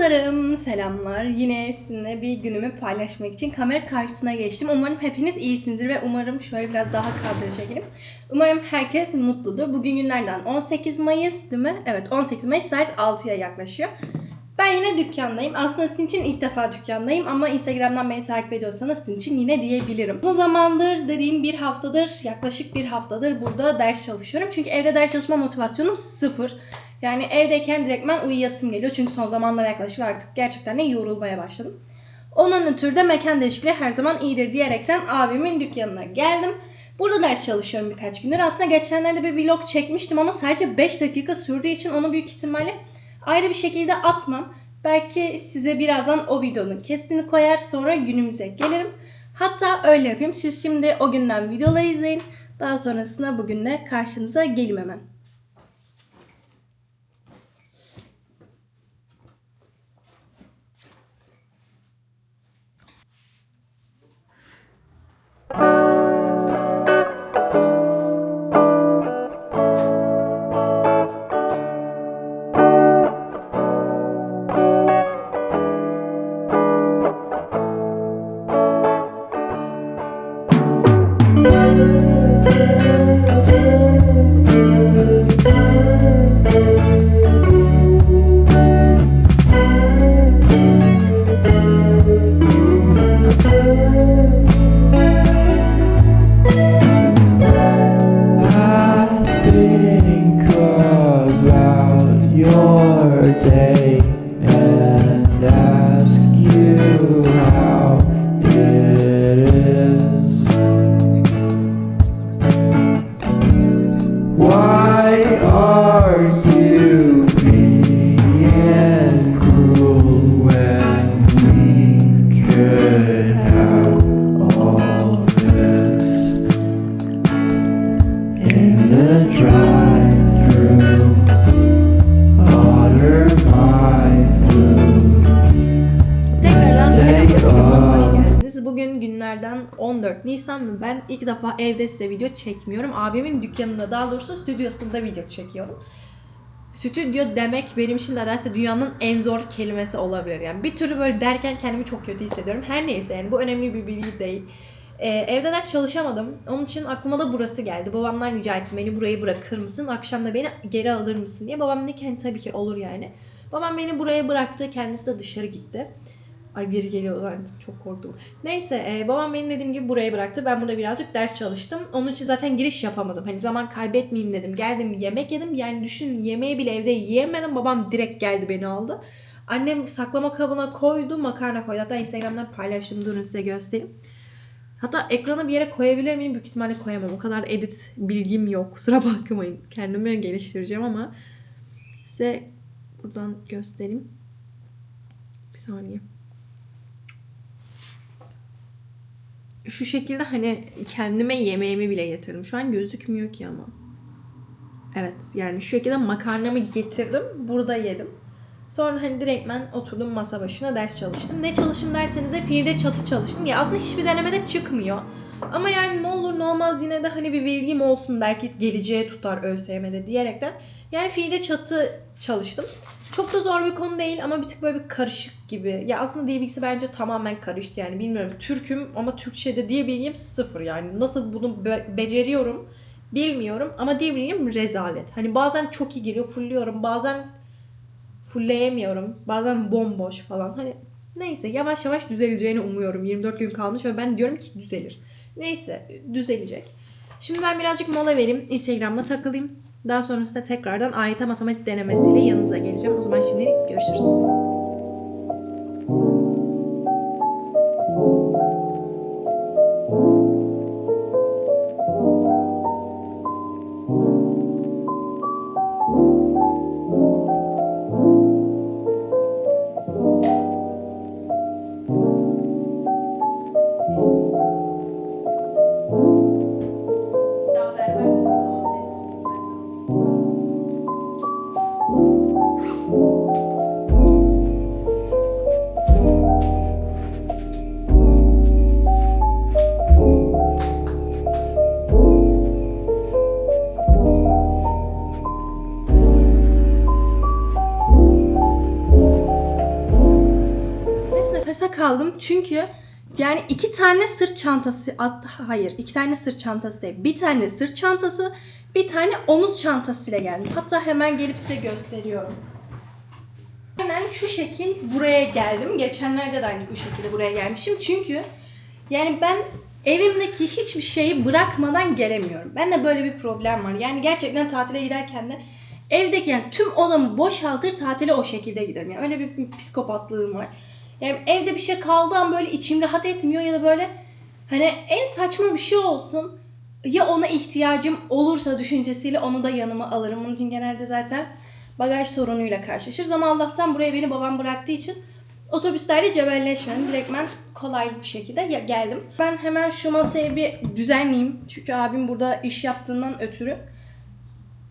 Dostlarım selamlar. Yine sizinle bir günümü paylaşmak için kamera karşısına geçtim. Umarım hepiniz iyisinizdir ve umarım şöyle biraz daha kadra çekelim. Umarım herkes mutludur. Bugün günlerden 18 Mayıs değil mi? Evet 18 Mayıs saat 6'ya yaklaşıyor. Ben yine dükkandayım. Aslında sizin için ilk defa dükkandayım ama Instagram'dan beni takip ediyorsanız sizin için yine diyebilirim. Uzun zamandır dediğim bir haftadır, yaklaşık bir haftadır burada ders çalışıyorum. Çünkü evde ders çalışma motivasyonum sıfır. Yani evdeyken direktmen uyuyasım geliyor. Çünkü son zamanlar yaklaşık artık gerçekten de yorulmaya başladım. Onun ötürü de mekan değişikliği her zaman iyidir diyerekten abimin dükkanına geldim. Burada ders çalışıyorum birkaç gündür. Aslında geçenlerde bir vlog çekmiştim ama sadece 5 dakika sürdüğü için onu büyük ihtimalle ayrı bir şekilde atmam. Belki size birazdan o videonun kestini koyar sonra günümüze gelirim. Hatta öyle yapayım. Siz şimdi o günden videoları izleyin. Daha sonrasında bugünle karşınıza gelim hemen. Why günlerden 14 Nisan ve ben ilk defa evde size video çekmiyorum. Abimin dükkanında daha doğrusu stüdyosunda video çekiyorum. Stüdyo demek benim için nedense dünyanın en zor kelimesi olabilir. Yani bir türlü böyle derken kendimi çok kötü hissediyorum. Her neyse yani bu önemli bir bilgi değil. Ee, evde çalışamadım. Onun için aklıma da burası geldi. Babamdan rica ettim beni burayı bırakır mısın? Akşam da beni geri alır mısın diye. Babam dedi ki "Hani tabii ki olur yani. Babam beni buraya bıraktı. Kendisi de dışarı gitti. Ay biri geliyor zannettim çok korktum. Neyse e, babam beni dediğim gibi buraya bıraktı. Ben burada birazcık ders çalıştım. Onun için zaten giriş yapamadım. Hani zaman kaybetmeyeyim dedim. Geldim yemek yedim. Yani düşün yemeği bile evde yiyemedim. Babam direkt geldi beni aldı. Annem saklama kabına koydu. Makarna koydu. Hatta Instagram'dan paylaştım. Durun size göstereyim. Hatta ekranı bir yere koyabilir miyim? Büyük ihtimalle koyamam. O kadar edit bilgim yok. Kusura bakmayın. Kendimi geliştireceğim ama size buradan göstereyim. Bir saniye. Şu şekilde hani kendime yemeğimi bile getirdim. Şu an gözükmüyor ki ama. Evet yani şu şekilde makarnamı getirdim. Burada yedim. Sonra hani direktmen oturdum masa başına ders çalıştım. Ne çalıştım derseniz de fiilde çatı çalıştım. Ya aslında hiçbir denemede çıkmıyor. Ama yani ne olur ne olmaz yine de hani bir bilgim olsun belki geleceğe tutar ÖSYM'de diyerekten. Yani fiilde çatı çalıştım. Çok da zor bir konu değil ama bir tık böyle bir karışık gibi. Ya aslında dil bilgisi bence tamamen karışık yani bilmiyorum. Türk'üm ama Türkçe'de dil bilgim sıfır yani. Nasıl bunu be- beceriyorum bilmiyorum ama dil bilgim rezalet. Hani bazen çok iyi geliyor fulluyorum bazen fullleyemiyorum. Bazen bomboş falan. Hani neyse yavaş yavaş düzeleceğini umuyorum. 24 gün kalmış ve ben diyorum ki düzelir. Neyse düzelecek. Şimdi ben birazcık mola vereyim. Instagram'da takılayım. Daha sonrasında tekrardan AYT matematik denemesiyle yanınıza geleceğim. O zaman şimdilik görüşürüz. Kaldım çünkü yani iki tane sırt çantası at, hayır iki tane sırt çantası değil bir tane sırt çantası bir tane omuz çantasıyla geldim. Hatta hemen gelip size gösteriyorum. Aynen şu şekil buraya geldim. Geçenlerde de aynı bu şekilde buraya gelmişim. Çünkü yani ben evimdeki hiçbir şeyi bırakmadan gelemiyorum. Bende böyle bir problem var. Yani gerçekten tatile giderken de evdeki yani tüm odamı boşaltır tatile o şekilde giderim. Yani öyle bir psikopatlığım var. Yani evde bir şey kaldığı an böyle içim rahat etmiyor ya da böyle hani en saçma bir şey olsun ya ona ihtiyacım olursa düşüncesiyle onu da yanıma alırım. İçin genelde zaten bagaj sorunuyla karşılaşırız ama Allah'tan buraya beni babam bıraktığı için otobüslerde cebelleşmedim. Direkt ben kolay bir şekilde geldim. Ben hemen şu masayı bir düzenleyeyim. Çünkü abim burada iş yaptığından ötürü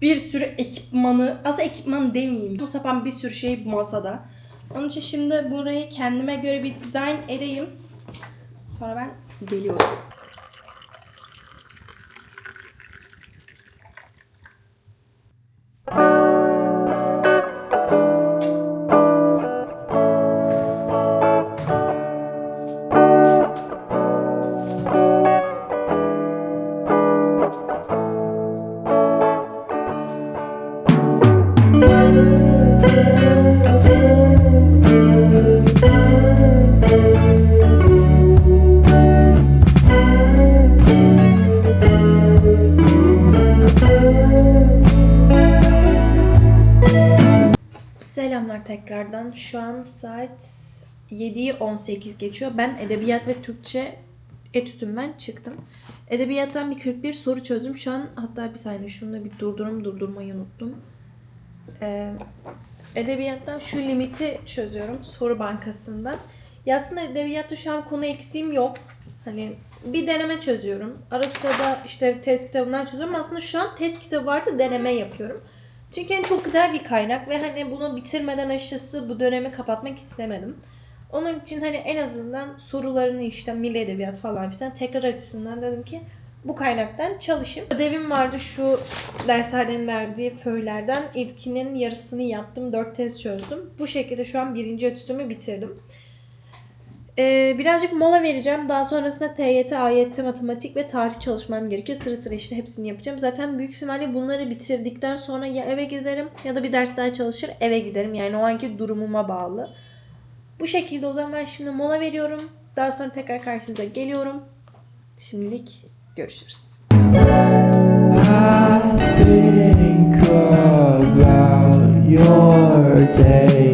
bir sürü ekipmanı, aslında ekipman demeyeyim. Sapan bir sürü şey bu masada. Onun için şimdi burayı kendime göre bir dizayn edeyim. Sonra ben geliyorum. Tekrardan. Şu an saat 7'yi 18 geçiyor. Ben Edebiyat ve Türkçe etütümden çıktım. Edebiyattan bir 41 soru çözdüm. Şu an hatta bir saniye şunu bir durdurum durdurmayı unuttum. Ee, edebiyattan şu limiti çözüyorum soru bankasından. Ya aslında edebiyatta şu an konu eksiğim yok. Hani bir deneme çözüyorum. Ara sırada işte test kitabından çözüyorum. Aslında şu an test kitabı artı deneme yapıyorum. Çünkü hani çok güzel bir kaynak ve hani bunu bitirmeden açıkçası bu dönemi kapatmak istemedim. Onun için hani en azından sorularını işte milli edebiyat falan filan tekrar açısından dedim ki bu kaynaktan çalışayım. Ödevim vardı şu dershanenin verdiği föylerden. İlkinin yarısını yaptım. Dört test çözdüm. Bu şekilde şu an birinci etütümü bitirdim. Ee, birazcık mola vereceğim. Daha sonrasında TYT, AYT, matematik ve tarih çalışmam gerekiyor. Sıra sıra işte hepsini yapacağım. Zaten büyük ihtimalle bunları bitirdikten sonra ya eve giderim ya da bir ders daha çalışır eve giderim. Yani o anki durumuma bağlı. Bu şekilde o zaman ben şimdi mola veriyorum. Daha sonra tekrar karşınıza geliyorum. Şimdilik görüşürüz. I think about your day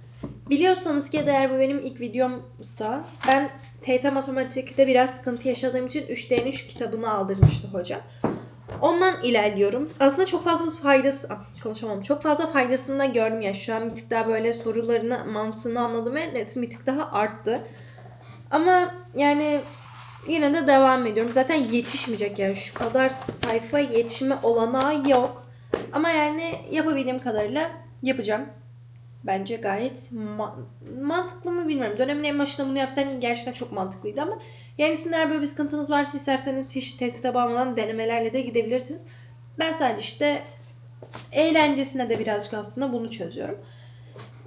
Biliyorsanız ki eğer bu benim ilk videomsa ben TET Matematik'te biraz sıkıntı yaşadığım için 3D'nin şu kitabını aldırmıştı hoca. Ondan ilerliyorum. Aslında çok fazla faydası... Ah, konuşamam. Çok fazla faydasını da gördüm ya. Şu an bir tık daha böyle sorularını, mantığını anladım ve netim bir tık daha arttı. Ama yani yine de devam ediyorum. Zaten yetişmeyecek yani şu kadar sayfa yetişme olanağı yok. Ama yani yapabildiğim kadarıyla yapacağım. Bence gayet ma- mantıklı mı bilmiyorum. Dönemin en başında bunu yapsaydın gerçekten çok mantıklıydı ama yani sizin eğer böyle bir sıkıntınız varsa isterseniz hiç test kitabı almadan denemelerle de gidebilirsiniz. Ben sadece işte eğlencesine de birazcık aslında bunu çözüyorum.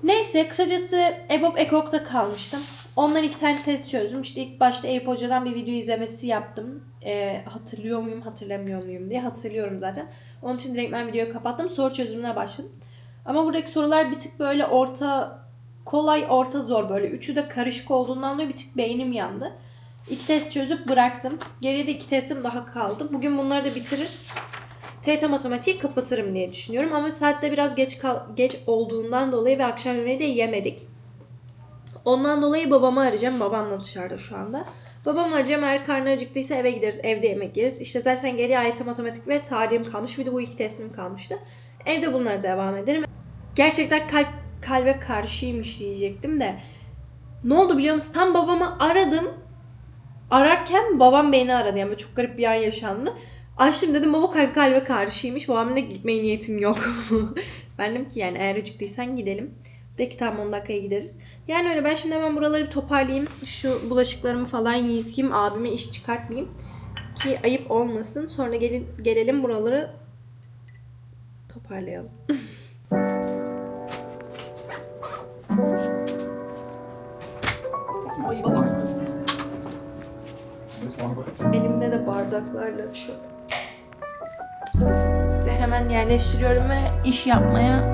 Neyse kısacası EBOB Ekok'ta kalmıştım. Ondan iki tane test çözdüm. İşte ilk başta Eyüp Hoca'dan bir video izlemesi yaptım. Ee, hatırlıyor muyum hatırlamıyor muyum diye hatırlıyorum zaten. Onun için direkt ben videoyu kapattım. Soru çözümüne başladım. Ama buradaki sorular bir tık böyle orta kolay orta zor böyle. Üçü de karışık olduğundan dolayı bir tık beynim yandı. İki test çözüp bıraktım. Geriye de iki testim daha kaldı. Bugün bunları da bitirir. TYT matematiği kapatırım diye düşünüyorum. Ama saatte biraz geç kal- geç olduğundan dolayı ve akşam yemeği de yemedik. Ondan dolayı babamı arayacağım. Babam da dışarıda şu anda. Babam arayacağım eğer karnı acıktıysa eve gideriz. Evde yemek yeriz. İşte zaten geriye ait matematik ve tarihim kalmış. Bir de bu iki teslim kalmıştı. Evde bunlara devam ederim. Gerçekten kalp kalbe karşıymış diyecektim de. Ne oldu biliyor musun? Tam babamı aradım. Ararken babam beni aradı. Yani çok garip bir an yaşandı. Açtım dedim baba kalp kalbe karşıymış. Babam da gitmeye niyetin yok. ben dedim ki yani eğer acıktıysan gidelim. De ki tamam 10 dakikaya gideriz. Yani öyle ben şimdi hemen buraları bir toparlayayım. Şu bulaşıklarımı falan yıkayayım. Abime iş çıkartmayayım. Ki ayıp olmasın. Sonra gelin, gelelim buraları toparlayalım. Elimde de bardaklarla şu. Size hemen yerleştiriyorum ve iş yapmaya